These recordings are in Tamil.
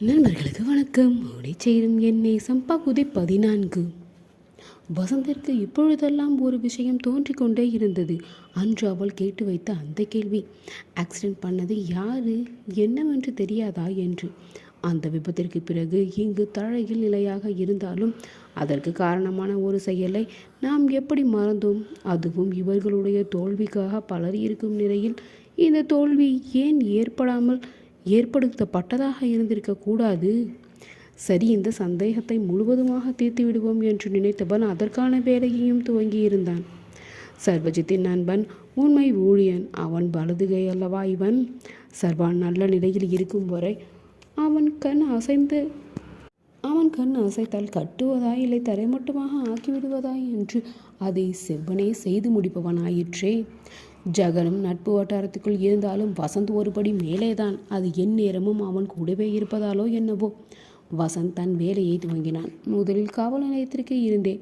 நண்பர்களுக்கு வணக்கம். ஓடி சேரும் என் நேசம் பகுதி பதினான்கு. வசந்திற்கு இப்பொழுதெல்லாம் ஒரு விஷயம் தோன்றிக் கொண்டே இருந்தது. அன்று அவள் கேட்டு வைத்த அந்த கேள்வி ஆக்சிடென்ட் பண்ணது யாரு? என்னவென்று தெரியாதா? என்று. அந்த விபத்திற்கு பிறகு இங்கு தழையில் நிலையாக இருந்தாலும் அதற்கு காரணமான ஒரு செயலை நாம் எப்படி மறந்தோம்? அதுவும் இவர்களுடைய தோல்விக்காக பலர் இருக்கும் நிலையில் இந்த தோல்வி ஏன் ஏற்படாமல் ஏற்படுத்தப்பட்டதாக இருந்திருக்கக்கூடாது சரி இந்த சந்தேகத்தை முழுவதுமாக தீர்த்து விடுவோம் என்று நினைத்தவன் அதற்கான வேலையையும் துவங்கியிருந்தான் சர்வஜித்தின் நண்பன் உண்மை ஊழியன் அவன் வலதுகை அல்லவா இவன்? சர்வான் நல்ல நிலையில் இருக்கும் வரை அவன் கண் அசைந்து அவன் கண் அசைத்தால் கட்டுவதா இல்லை தரைமட்டமாக ஆக்கிவிடுவதா என்று அதை செவ்வனே செய்து முடிப்பவனாயிற்றே. ஜகனும் நட்பு வட்டாரத்துக்குள் இருந்தாலும் வசந்த் ஒருபடி மேலேதான். அது என் நேரமும் அவன் கூடவே இருப்பதாலோ என்னவோ. வசந்த் தன் வேலையை துவங்கினான். முதலில் காவல் நிலையத்திற்கு இருந்தேன்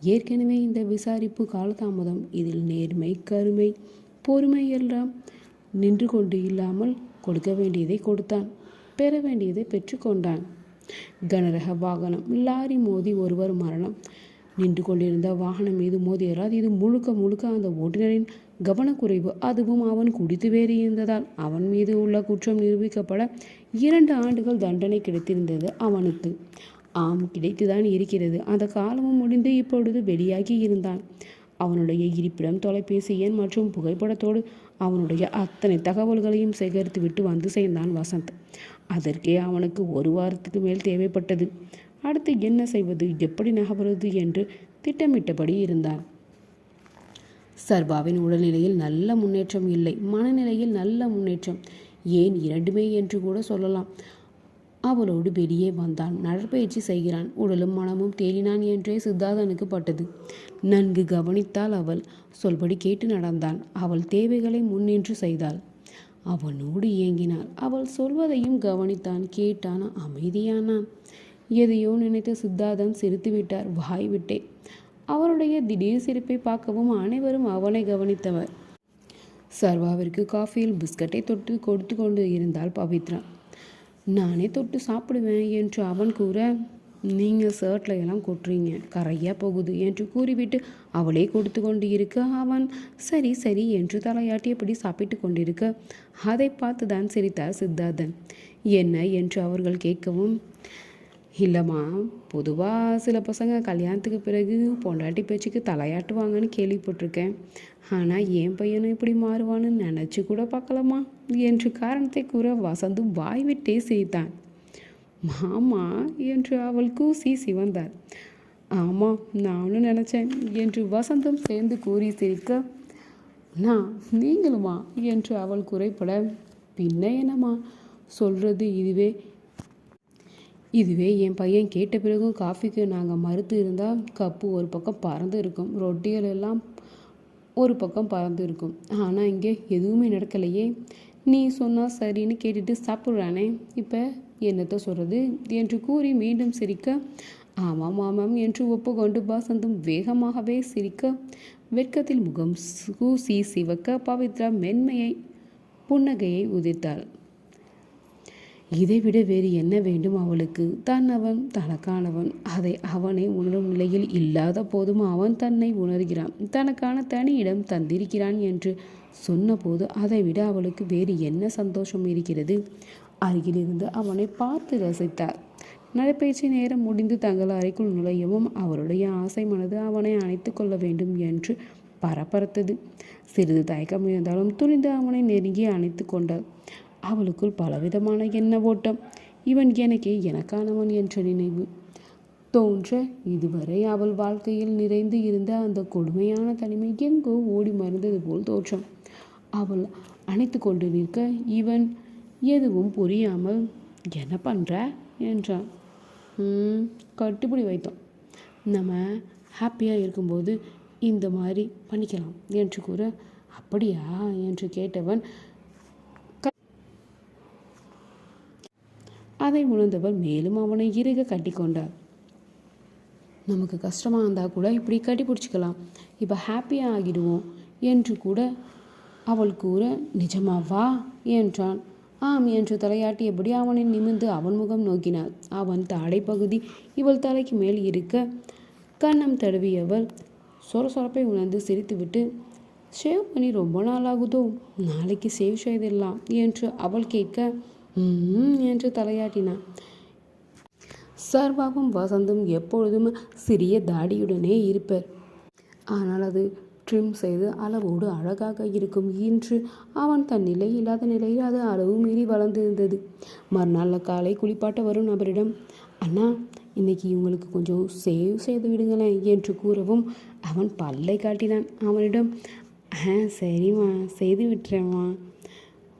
ஏற்கனவே இந்த விசாரிப்பு காலதாமதம். இதில் நேர்மை கருமை பொறுமை எல்லாம் நின்று கொண்டு இல்லாமல் கொடுக்க வேண்டியதை கொடுத்தான். பெற வேண்டியதை பெற்றுக்கொண்டான் கனரக வாகனம் லாரி மோதி ஒருவர் மரணம். நின்று கொண்டிருந்த வாகனம் மீது மோதியதால் இது முழுக்க முழுக்க அந்த ஓட்டுநரின் கவனக்குறைவு. அதுவும் அவன் குடித்து வேறு இருந்ததால் அவன் மீது உள்ள குற்றம் நிரூபிக்கப்பட இரண்டு ஆண்டுகள் தண்டனை கிடைத்திருந்தது அவனுக்கு. ஆம் கிடைத்துதான் இருக்கிறது. அந்த காலமும் முடிந்து இப்பொழுது வெளியாகி இருந்தான். அவனுடைய இருப்பிடம் தொலைபேசி எண் மற்றும் புகைப்படத்தோடு அவனுடைய அத்தனை தகவல்களையும் சேகரித்து விட்டு வந்து சேர்ந்தான் வசந்த். அதற்கே அவனுக்கு ஒரு வாரத்துக்கு மேல் தேவைப்பட்டது. அடுத்து என்ன செய்வது எப்படி நகர்வது என்று திட்டமிட்டபடி இருந்தான் சர்பாவின் உடல்நிலையில் நல்ல முன்னேற்றம் இல்லை. மனநிலையில் நல்ல முன்னேற்றம். ஏன் இரண்டுமே என்று கூட சொல்லலாம். அவளோடு வெளியே வந்தான். நடைப்பயிற்சி செய்கிறான். உடலும் மனமும் தேறினான் என்றே சித்தார்த்தனுக்கு பட்டது. நன்கு கவனித்தால் அவள் சொல்படி கேட்டு நடந்தான். அவள் தேவைகளை முன்னின்று செய்தாள். அவனோடு இயங்கினாள் அவள் சொல்வதையும் கவனித்தான். கேட்டான். அமைதியானான். எதையோ நினைத்த சித்தார்த்தன் சிரித்து விட்டார் வாய் விட்டே. அவருடைய திடீர் சிரிப்பை பார்க்கவும் அனைவரும் அவனை கவனித்தவர். சர்வாவிற்கு காஃபியில் பிஸ்கட்டை தொட்டு கொடுத்து கொண்டு இருந்தால் பவித்ரா. நானே தொட்டு சாப்பிடுவேன் என்று அவன் கூற நீங்கள் ஷர்ட்டில் எல்லாம் கொட்டுறீங்க. கரையாக போகுது என்று கூறிவிட்டு அவளே கொடுத்து கொண்டு இருக்க அவன் சரி சரி என்று தலையாட்டியபடி சாப்பிட்டு கொண்டிருக்க அதை பார்த்து தான் சிரித்தார் சித்தார்த்தன். என்ன? என்று அவர்கள் கேட்கவும் இல்லைம்மா பொதுவாக சில பசங்க கல்யாணத்துக்கு பிறகு பொண்டாட்டி பேச்சுக்கு தலையாட்டுவாங்கன்னு கேள்விப்பட்டிருக்கேன். ஆனால் என் பையனும் இப்படி மாறுவான்னு நினச்சி கூட பார்க்கலாமா என்று காரணத்தை கூற வசந்தும் வாய் விட்டே சிரித்தான். மாமா என்று அவள் கூசி சிவந்தார் ஆமாம் நானும் நினச்சேன் என்று வசந்தும் சேர்ந்து கூறி சிரிக்க நான் நீங்களுமா? என்று அவள் குறைப்பட பின்ன என்னம்மா? சொல்கிறது இதுவே இதுவே என் பையன் கேட்ட பிறகும் காஃபிக்கு நாங்கள் மறுத்து இருந்தால் கப்பு ஒரு பக்கம் பறந்து இருக்கும். ரொட்டிகள் எல்லாம் ஒரு பக்கம் பறந்து இருக்கும். ஆனால் இங்கே எதுவுமே நடக்கலையே. நீ சொன்னால் சரின்னு கேட்டுட்டு சாப்பிட்றானே. இப்போ என்னத்தை சொல்கிறது என்று கூறி மீண்டும் சிரிக்க ஆமாம் ஆமாம் என்று ஒப்புக்கொண்டு பாசந்தும் வேகமாகவே சிரிக்க வெட்கத்தில் முகம் கூசி சிவக்க பவித்ரா மென்மையை புன்னகையை உதித்தாள் இதைவிட வேறு என்ன வேண்டும் அவளுக்கு? தான் அவன் தனக்கானவன். அதை அவனை உணரும் நிலையில் இல்லாத போதும் அவன் தன்னை உணர்கிறான். தனக்கான தனி இடம் தந்திருக்கிறான் என்று சொன்னபோது அதைவிட அவளுக்கு வேறு என்ன சந்தோஷம் இருக்கிறது? அருகிலிருந்து அவனை பார்த்து ரசித்தார். நடைப்பயிற்சி நேரம் முடிந்து தங்கள் அறைக்குள் நுழையவும் அவருடைய ஆசை மனது அவனை அணைத்து கொள்ள வேண்டும் என்று பரபரத்தது. சிறிது தயக்கம் இருந்தாலும் துணிந்து அவனை நெருங்கி அணைத்து கொண்டாள் அவளுக்குள் பலவிதமான எண்ண ஓட்டம். இவன் எனக்கே எனக்கானவன் என்ற நினைவு. தோன்ற இதுவரை அவள் வாழ்க்கையில் நிறைந்து இருந்த அந்த கொடுமையான தனிமை எங்கோ ஓடி மறைந்தது போல் தோற்றம். அவள் அணைத்து கொண்டு நிற்க இவன் எதுவும் புரியாமல் என்ன பண்ணுற என்றான். கட்டுப்பிடி வைத்தோம். நம்ம ஹாப்பியாக இருக்கும்போது இந்த மாதிரி பண்ணிக்கலாம் என்று கூற அப்படியா? என்று கேட்டவன் அதை உணர்ந்தவள் மேலும் அவனை இறுக கட்டிக்கொண்டார் நமக்கு கஷ்டமாக இருந்தால் கூட இப்படி கட்டி பிடிச்சிக்கலாம். இப்போ ஹாப்பியாக ஆகிடுவோம் என்று கூட அவள் கூற நிஜமாவா என்றான். ஆம் என்று தலையாட்டியபடி அவனை நிமிர்ந்து அவன் முகம் நோக்கினாள். அவன் தாடைப்பகுதி பகுதி இவள் தலைக்கு மேல் இருக்க கன்னம் தடவியவள் சொரசொரப்பை உணர்ந்து சிரித்துவிட்டு ஷேவ் பண்ணி ரொம்ப நாள் ஆகுதோ நாளைக்கு சேவ் செய்திடலாம் என்று அவள் கேட்க என்று தலையாட்டினான். சர்வாவும் வசந்தும் எப்பொழுதும் சிறிய தாடியுடனே இருப்பர். ஆனால் அது ட்ரிம் செய்து அளவோடு அழகாக இருக்கும். இன்று அவன் தன் நிலை இல்லாத நிலையில் அது அளவு மீறி வளர்ந்திருந்தது. மறுநாள் காலை குளிப்பாட்ட வரும் நபரிடம் அண்ணா இன்னைக்கு இவங்களுக்கு கொஞ்சம் சேவ் செய்து விடுங்களேன் என்று கூறவும் அவன் பல்லை காட்டினான். அவனிடம் ஆ சரிம்மா செய்து விட்டுறேம்மா.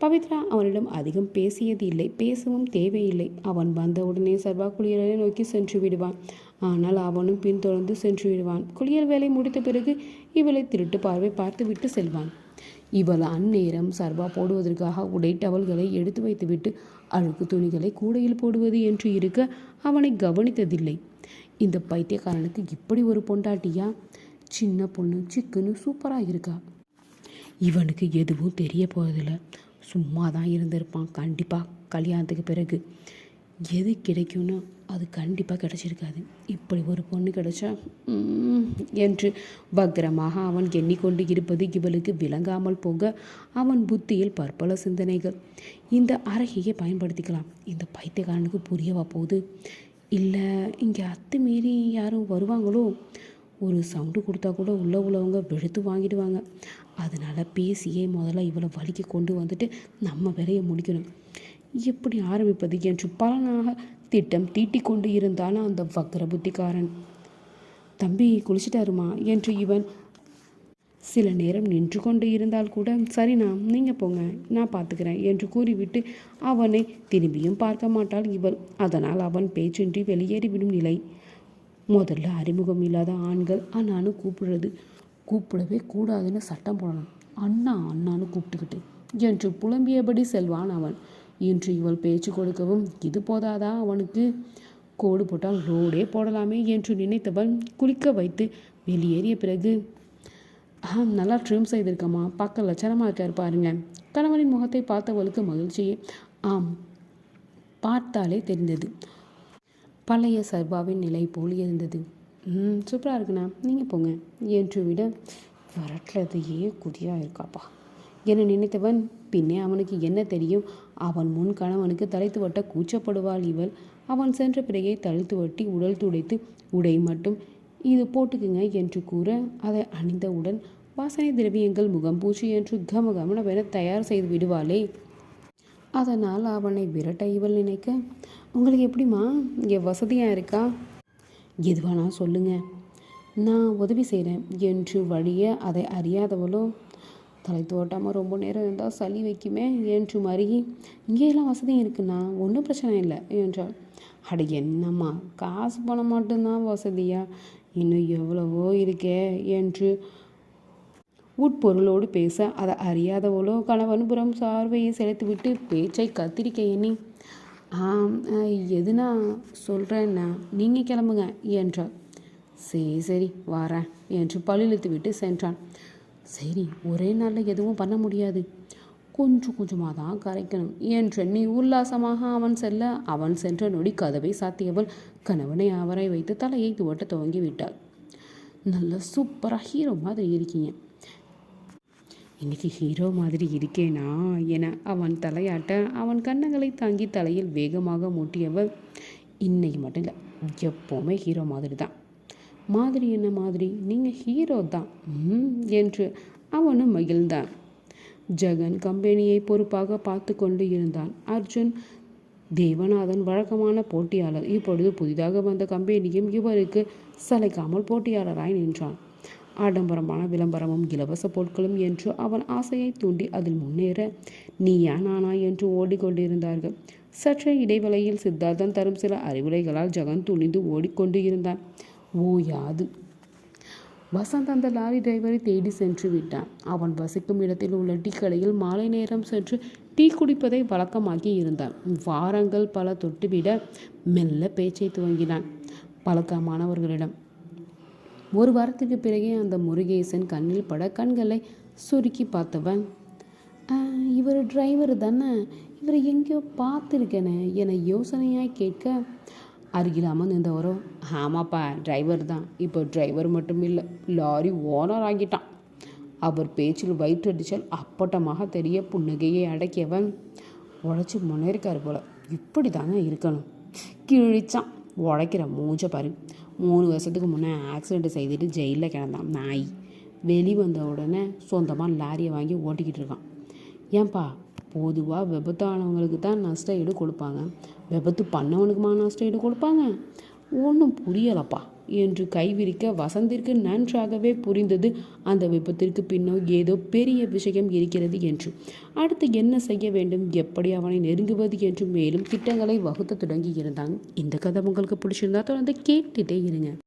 பவித்ரா அவனிடம் அதிகம் பேசியது இல்லை. பேசவும் தேவையில்லை. அவன் வந்தவுடனே சர்வா குளியலை நோக்கி சென்று விடுவான். ஆனால் அவனும் பின்தொடர்ந்து சென்று விடுவான். குளியல் வேலை முடித்த பிறகு இவளை திருட்டு பார்வை பார்த்துவிட்டு செல்வான். இவள் அந்நேரம் சர்வா போடுவதற்காக உடை டவல்களை எடுத்து வைத்துவிட்டு அழுக்கு துணிகளை கூடையில் போடுவது என்று இருக்க அவனை கவனித்ததில்லை. இந்த பைத்தியக்காரனுக்கு இப்படி ஒரு பொண்டாட்டியா? சின்ன பொண்ணு சிக்குன்னு சூப்பராக இருக்கா? இவனுக்கு எதுவும் தெரிய போகிறதில்ல சும்மா தான் இருந்திருப்பான். கண்டிப்பாக கல்யாணத்துக்கு பிறகு எது கிடைக்கும்னு அது கண்டிப்பாக கிடைச்சிருக்காது. இப்படி ஒரு பொண்ணு கிடைச்சா என்று வக்ரமாக அவன் எண்ணிக்கொண்டு இருப்பது இவளுக்கு விளங்காமல் போக அவன் புத்தியில் பற்பல சிந்தனைகள். இந்த அறகையை பயன்படுத்திக்கலாம். இந்த பைத்தியக்காரனுக்கு புரியவா போகுது? இல்லை இங்கே அத்துமீறி யாரும் வருவாங்களோ? ஒரு சவுண்டு கொடுத்தா கூட உள்ளே உள்ளவங்க வெளுத்து வாங்கிடுவாங்க. அதனால் பேசியே முதல்ல இவளை வலிக்கு கொண்டு வந்துட்டு நம்ம வேலையை முடிக்கணும். எப்படி ஆரம்பிப்பது என்று பலனாக திட்டம் தீட்டி கொண்டு இருந்தான் அந்த வக்ர புத்திக்காரன் தம்பி குளிச்சிட்டாருமா? என்று இவன் சில நேரம் நின்று கொண்டு இருந்தால் கூட சரிண்ணா நீங்கள் போங்க நான் பார்த்துக்கிறேன் என்று கூறிவிட்டு அவனை திரும்பியும் பார்க்க மாட்டாள் இவள். அதனால் அவன் பேச்சின்றி வெளியேறிவிடும் நிலை. முதல்ல அறிமுகம் இல்லாத ஆண்கள் அண்ணான்னு கூப்பிடுறது. கூப்பிடவே கூடாதுன்னு சட்டம் போடணும். அண்ணா அண்ணான்னு கூப்பிட்டுக்கிட்டு. என்று புலம்பியபடி செல்வான் அவன். இன்று இவள் பேச்சு கொடுக்கவும் இது போதாதா அவனுக்கு? கோடு போட்டால் ரோடே போடலாமே என்று நினைத்தவன் குளிக்க வைத்து வெளியேறிய பிறகு ஆ நல்லா ட்ரிம் செய்திருக்கம்மா. பார்க்க லட்சணமாக இருக்கார் பாருங்க. கணவனின் முகத்தை பார்த்தவளுக்கு மகிழ்ச்சியே. ஆம். பார்த்தாலே தெரிந்தது. பழைய சர்வாவின் நிலை போல் இருந்தது. ம் சூப்பராக இருக்குண்ணா. நீங்கள் போங்க. என்று விட விரட்டுறதையே குதியாக இருக்காப்பா. என நினைத்தவன் பின்னே அவனுக்கு என்ன தெரியும்? அவன் முன் கணவனுக்கு தலைத்து வட்ட கூச்சப்படுவாள் இவள். அவன் சென்ற பிறகே தழுத்து வட்டி உடல் துடைத்து உடை மட்டும். இது போட்டுக்குங்க என்று கூற அதை அணிந்தவுடன் வாசனை திரவியங்கள் முகம் பூச்சி என்று கமகமனவென தயார் செய்து விடுவாளே. அதனால் அவனை விரட்ட இவள் நினைக்க உங்களுக்கு எப்படிம்மா? இங்கே வசதியாக இருக்கா? எதுவானாலும் சொல்லுங்க. நான் உதவி செய்கிறேன் என்று வழிய அதை அறியாதவளோ தலை தோட்டாமல் ரொம்ப நேரம் இருந்தால் சளி வைக்குமே என்று மருகி இங்கேயெல்லாம் வசதி இருக்குண்ணா ஒன்றும் பிரச்சனை இல்லை என்றாள். அட என்னம்மா காசு பணம் மட்டும்தான் வசதியா? இன்னும் எவ்வளவோ இருக்கே என்று உட்பொருளோடு பேச அதை அறியாதவளோ கணவன் புறம் சார்வையை செலுத்திவிட்டு பேச்சை கத்திரிக்க எண்ணி எதுனா சொல்கிறேன்னா நீங்கள் கிளம்புங்க என்றாள். சரி சரி வாரேன் என்று பழிழுத்து விட்டு சென்றான். சரி ஒரே நாளில் எதுவும் பண்ண முடியாது. கொஞ்சம் கொஞ்சமாக தான் கரைக்கணும் என்றெண்ணி உல்லாசமாக அவன் செல்ல அவன் சென்ற நொடி கதவை சாத்தியவள் கணவனை அவரை வைத்து தலையை துவட்ட துவங்கி விட்டாள். நல்ல சூப்பராக ஹீரோ மாதிரி இருக்கீங்க. இன்னைக்கு ஹீரோ மாதிரி இருக்கேனா? என அவன் தலையாட்ட அவன் கன்னங்களை தாங்கி தலையில் வேகமாக மூட்டியவள் இன்னைக்கு மட்டும் இல்லை எப்போவுமே ஹீரோ மாதிரி தான் மாதிரி என்ன மாதிரி? நீங்கள் ஹீரோ தான். என்று அவனும் மகிழ்ந்தான். ஜெகன் கம்பெனியை பொறுப்பாக பார்த்து கொண்டு இருந்தான். அர்ஜுன் தேவநாதன் வழக்கமான போட்டியாளர். இப்பொழுது புதிதாக வந்த கம்பெனியும் இவருக்கு சளைக்காமல் போட்டியாளராய் நின்றான். ஆடம்பரமான விளம்பரமும் இலவச பொருட்களும் என்று அவன் ஆசையை தூண்டி அதில் முன்னேற நீயா நானா? என்று ஓடிக்கொண்டிருந்தார்கள். சற்றே இடைவெளியில் சித்தார்த்தன் தரும் சில அறிவுரைகளால் ஜெகன் துணிந்து ஓடிக்கொண்டு இருந்தான் ஓயாது வசந்த் அந்த லாரி டிரைவரை தேடி சென்று விட்டான். அவன் வசிக்கும் இடத்தில் உள்ள டீ கடையில் மாலை நேரம் சென்று டீ குடிப்பதை வழக்கமாக்கி இருந்தான். வாரங்கள் பல தொட்டுவிட மெல்ல பேச்சை துவங்கினான். பழக்கமானவர்களிடம் ஒரு வாரத்துக்கு பிறகே அந்த முருகேசன் கண்ணில் பட கண்களை சுருக்கி பார்த்தவன். இவர் டிரைவர் தானே? இவரை எங்கேயோ பார்த்துருக்கேனே என யோசனையாக கேட்க அருகில் அமர்ந்திருந்தவரோ ஆமாப்பா டிரைவர் தான். இப்போ டிரைவர் மட்டும் இல்லை லாரி ஓனர் ஆகிட்டான். அவர் பேச்சில் வயிற்றடிச்சல் அப்பட்டமாக தெரிய புன்னகையை அடக்கியவன். உழைச்சி முன்னேறிக்கார் போல. இப்படி தாங்க இருக்கணும். கிழிச்சான். உழைக்கிற மூஞ்ச பாரு. மூணு வருஷத்துக்கு முன்னே ஆக்சிடெண்ட் செய்துட்டு ஜெயிலில் கிடந்தான். நாய். வெளி வந்த உடனே சொந்தமாக லாரியை வாங்கி ஓட்டிக்கிட்டு இருக்கான். ஏன்பா பொதுவாக விபத்தானவங்களுக்கு தான் நஷ்ட ஈடு கொடுப்பாங்க. விபத்து பண்ணவனுக்குமா நஷ்ட ஈடு கொடுப்பாங்க? ஒன்றும் புரியலப்பா என்று கைவிரிக்க வசந்திற்கு நன்றாகவே புரிந்தது. அந்த விபத்திற்கு பின்னோ ஏதோ பெரிய விஷயம் இருக்கிறது என்று. அடுத்து என்ன செய்ய வேண்டும்? எப்படி அவனை நெருங்குவது என்று மேலும் திட்டங்களை வகுத்து தொடங்கி இருந்தான். இந்த கதை உங்களுக்கு பிடிச்சிருந்தா தொடர்ந்து கேட்டுட்டே இருங்க.